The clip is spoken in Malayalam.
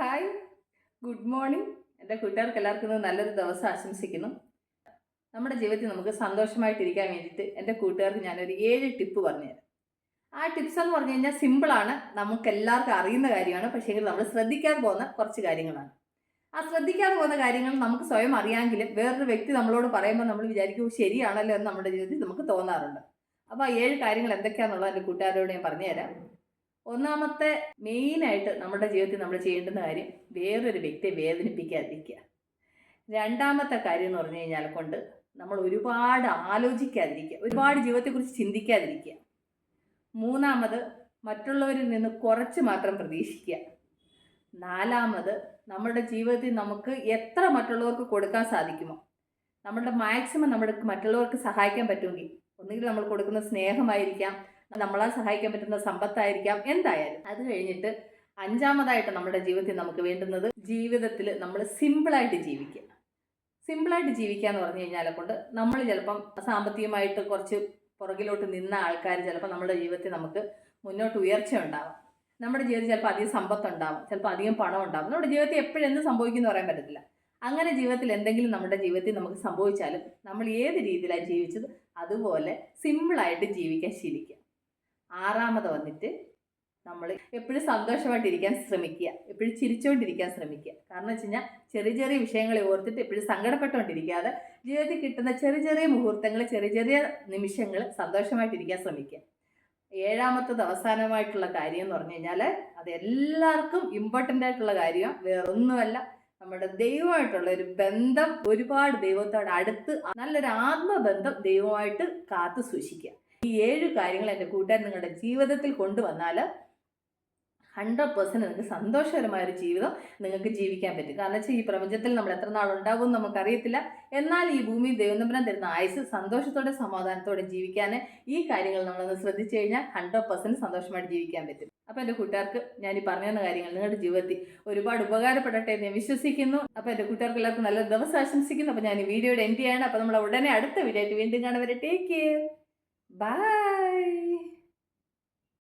ഹായ് ഗുഡ് മോർണിംഗ് എന്റെ കൂട്ടുകാർക്ക് എല്ലാവർക്കും നല്ലൊരു ദിവസം ആശംസിക്കുന്നു. നമ്മുടെ ജീവിതത്തിൽ നമുക്ക് സന്തോഷമായിട്ടിരിക്കാൻ വേണ്ടിയിട്ട് എന്റെ കൂട്ടുകാർക്ക് ഞാനൊരു ഏഴ് ടിപ്പ് പറഞ്ഞുതരാം. ആ ടിപ്സ് എന്ന് പറഞ്ഞു കഴിഞ്ഞാൽ സിമ്പിളാണ് നമുക്ക് എല്ലാവർക്കും അറിയുന്ന കാര്യമാണ്. പക്ഷേ നമ്മൾ ശ്രദ്ധിക്കാൻ പോകുന്ന കുറച്ച് കാര്യങ്ങളാണ്. ആ ശ്രദ്ധിക്കാൻ പോകുന്ന കാര്യങ്ങൾ നമുക്ക് സ്വയം അറിയാമെങ്കിലും വേറൊരു വ്യക്തി നമ്മളോട് പറയുമ്പോൾ നമ്മൾ വിചാരിക്കും ശരിയാണല്ലോ എന്ന് നമ്മുടെ ജീവിതത്തിൽ നമുക്ക് തോന്നാറുണ്ട്. അപ്പോൾ ആ ഏഴ് കാര്യങ്ങൾ എന്തൊക്കെയാണെന്നുള്ളത് എന്റെ കൂട്ടുകാരോട് ഞാൻ പറഞ്ഞുതരാം. ഒന്നാമത്തെ മെയിൻ ആയിട്ട് നമ്മുടെ ജീവിതത്തിൽ നമ്മൾ ചെയ്യേണ്ടുന്ന കാര്യം വേറൊരു വ്യക്തിയെ വേദനിപ്പിക്കാതിരിക്കുക രണ്ടാമത്തെ കാര്യം എന്ന് പറഞ്ഞു കഴിഞ്ഞാൽ കൊണ്ട് നമ്മൾ ഒരുപാട് ആലോചിക്കാതിരിക്കുക ഒരുപാട് ജീവിതത്തെക്കുറിച്ച് ചിന്തിക്കാതിരിക്കുക മൂന്നാമത് മറ്റുള്ളവരിൽ നിന്ന് കുറച്ച് മാത്രം പ്രതീക്ഷിക്കുക. നാലാമത് നമ്മുടെ ജീവിതത്തിൽ നമുക്ക് എത്ര മറ്റുള്ളവർക്ക് കൊടുക്കാൻ സാധിക്കുമോ? നമ്മുടെ മാക്സിമം നമ്മുടെ മറ്റുള്ളവർക്ക് സഹായിക്കാൻ പറ്റുമെങ്കിൽ ഒന്നുകിൽ നമ്മൾ കൊടുക്കുന്ന സ്നേഹമായിരിക്കാം നമ്മളാൽ സഹായിക്കാൻ പറ്റുന്ന സമ്പത്തായിരിക്കാം എന്തായാലും. അത് കഴിഞ്ഞിട്ട് അഞ്ചാമതായിട്ട് നമ്മുടെ ജീവിതത്തിൽ നമുക്ക് വേണ്ടുന്നത് ജീവിതത്തിൽ നമ്മൾ സിമ്പിളായിട്ട് ജീവിക്കുക. സിമ്പിളായിട്ട് ജീവിക്കുക എന്ന് പറഞ്ഞു കഴിഞ്ഞാൽ കൊണ്ട് നമ്മൾ ചിലപ്പം സാമ്പത്തികമായിട്ട് കുറച്ച് പുറകിലോട്ട് നിന്ന ആൾക്കാർ ചിലപ്പോൾ നമ്മുടെ ജീവിതത്തിൽ നമുക്ക് മുന്നോട്ട് ഉയർച്ച ഉണ്ടാവാം. നമ്മുടെ ജീവിതത്തിൽ ചിലപ്പോൾ അധികം സമ്പത്തുണ്ടാവും ചിലപ്പോൾ അധികം പണം ഉണ്ടാവും. നമ്മുടെ ജീവിതത്തിൽ എപ്പോഴും എന്ത് സംഭവിക്കുമെന്ന് പറയാൻ പറ്റത്തില്ല. അങ്ങനെ ജീവിതത്തിൽ എന്തെങ്കിലും നമ്മുടെ ജീവിതത്തിൽ നമുക്ക് സംഭവിച്ചാലും നമ്മൾ ഏത് രീതിയിലാണ് ജീവിച്ചത് അതുപോലെ സിമ്പിളായിട്ട് ജീവിക്കാൻ ശീലിക്കുക. ആറാമത് വന്നിട്ട് നമ്മൾ എപ്പോഴും സന്തോഷമായിട്ടിരിക്കാൻ ശ്രമിക്കുക. എപ്പോഴും ചിരിച്ചുകൊണ്ടിരിക്കാൻ ശ്രമിക്കുക. കാരണം വെച്ച് കഴിഞ്ഞാൽ ചെറിയ ചെറിയ വിഷയങ്ങളെ ഓർത്തിട്ട് എപ്പോഴും സങ്കടപ്പെട്ടുകൊണ്ടിരിക്കാതെ ജീവിതത്തിൽ കിട്ടുന്ന ചെറിയ ചെറിയ മുഹൂർത്തങ്ങൾ ചെറിയ ചെറിയ നിമിഷങ്ങൾ സന്തോഷമായിട്ടിരിക്കാൻ ശ്രമിക്കുക. ഏഴാമത്തത് അവസാനമായിട്ടുള്ള കാര്യം എന്ന് പറഞ്ഞു കഴിഞ്ഞാൽ അത് എല്ലാവർക്കും ഇമ്പോർട്ടന്റ് ആയിട്ടുള്ള കാര്യം. വേറൊന്നുമല്ല. നമ്മുടെ ദൈവമായിട്ടുള്ള ഒരു ബന്ധം ഒരുപാട് ദൈവത്തോട് അടുത്ത് നല്ലൊരു ആത്മബന്ധം ദൈവമായിട്ട് കാത്തു സൂക്ഷിക്കുക. ഈ ഏഴ് കാര്യങ്ങൾ എന്റെ കൂട്ടുകാർ നിങ്ങളുടെ ജീവിതത്തിൽ കൊണ്ടുവന്നാൽ ഹൺഡ്രഡ് പെർസെന്റ് നിങ്ങൾക്ക് സന്തോഷകരമായ ഒരു ജീവിതം നിങ്ങൾക്ക് ജീവിക്കാൻ പറ്റും. കാരണം വെച്ചാൽ ഈ പ്രപഞ്ചത്തിൽ നമ്മൾ എത്ര നാൾ ഉണ്ടാവും നമുക്കറിയത്തില്ല. എന്നാൽ ഈ ഭൂമി ദൈവനമ്പരം തരുന്ന ആയുസ് സന്തോഷത്തോടെ സമാധാനത്തോടെ ജീവിക്കാൻ ഈ കാര്യങ്ങൾ നമ്മളൊന്ന് ശ്രദ്ധിച്ചു കഴിഞ്ഞാൽ ഹൺഡ്രഡ് പെർസെന്റ് സന്തോഷമായിട്ട് ജീവിക്കാൻ പറ്റും. അപ്പോൾ എന്റെ കൂട്ടുകാർക്ക് ഞാൻ ഈ പറഞ്ഞു തന്ന കാര്യങ്ങൾ നിങ്ങളുടെ ജീവിതത്തിൽ ഒരുപാട് ഉപകാരപ്പെടട്ടെ എന്ന് ഞാൻ വിശ്വസിക്കുന്നു. അപ്പോൾ എന്റെ കൂട്ടുകാർക്ക് എല്ലാവർക്കും നല്ല ദിവസം ആശംസിക്കുന്നു. അപ്പോൾ ഞാൻ ഈ വീഡിയോയുടെ എൻഡ് ചെയ്യാണ്. അപ്പോൾ നമ്മൾ ഉടനെ അടുത്ത വീഡിയോ ആയിട്ട് വീണ്ടും കാണുവരെ ടേക്ക് കെയർ Bye.